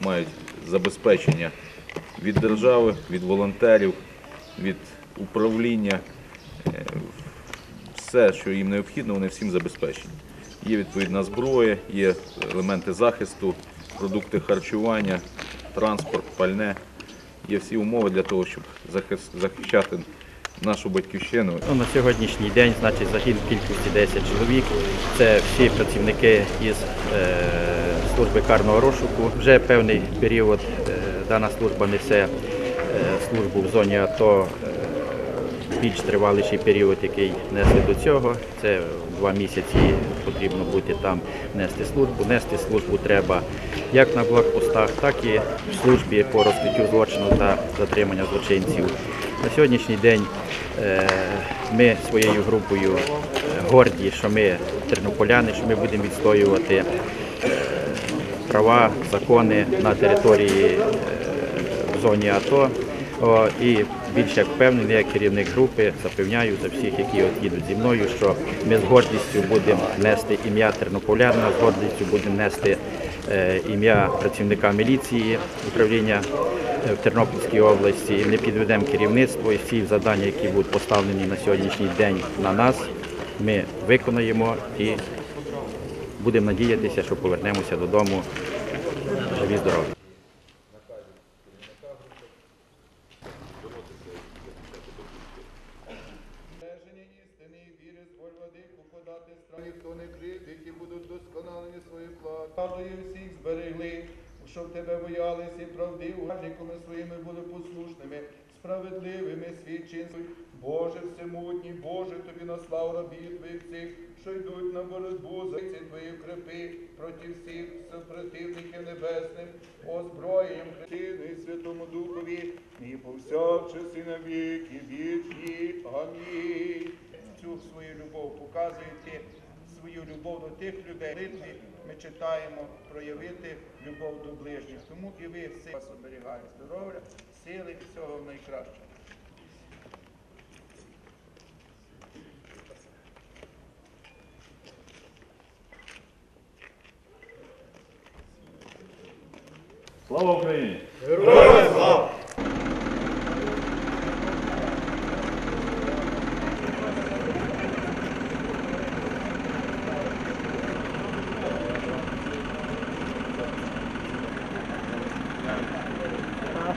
мають забезпечення від держави, від волонтерів, від управління. Е, Все, що їм необхідно, вони всім забезпечені. Є відповідна зброя, є елементи захисту, продукти харчування, транспорт, пальне. Є всі умови для того, щоб захищати нашу батьківщину Ну, на сьогоднішній день, значить, загін в кількості 10 чоловік. Це всі працівники із е, служби карного розшуку. Вже певний період е, дана служба несе е, службу в зоні АТО. е, більш триваліший період, який несли до цього. Це два місяці потрібно бути там нести службу. Нести службу треба як на блокпостах, так і в службі по розкриттю злочину та затримання злочинців. На сьогоднішній день ми своєю групою горді, що ми тернополяни, що ми будемо відстоювати права, закони на території е, в зоні АТО. І більш як впевнений, як керівник групи, запевняю за всіх, які от їдуть зі мною, що ми з гордістю будемо нести ім'я тернополянина, з гордістю будемо нести е, ім'я працівника міліції управління е, в Тернопільській області. Не підведемо керівництво і всі завдання, які будуть поставлені на сьогоднішній день на нас, ми виконаємо і будемо надіятися, що повернемося додому живі здорові. Ніхто не кривдить і будуть досконалені свої плати. Всіх зберегли, щоб тебе боялись і правдиво, радниками своїми були послушними, справедливими свідчинцями. Боже всемутній, Боже, тобі на славу рабів твоїх цих, що йдуть на боротьбу за ці твої крепи проти всіх повсякчас і на віки вічні. Амінь. Цю свою любов показуєте, свою любов до тих людей. Молитві Ми читаємо проявити любов до ближніх. Тому і ви все вас оберігає здоров'я, сили і всього найкращого. Слава Україні!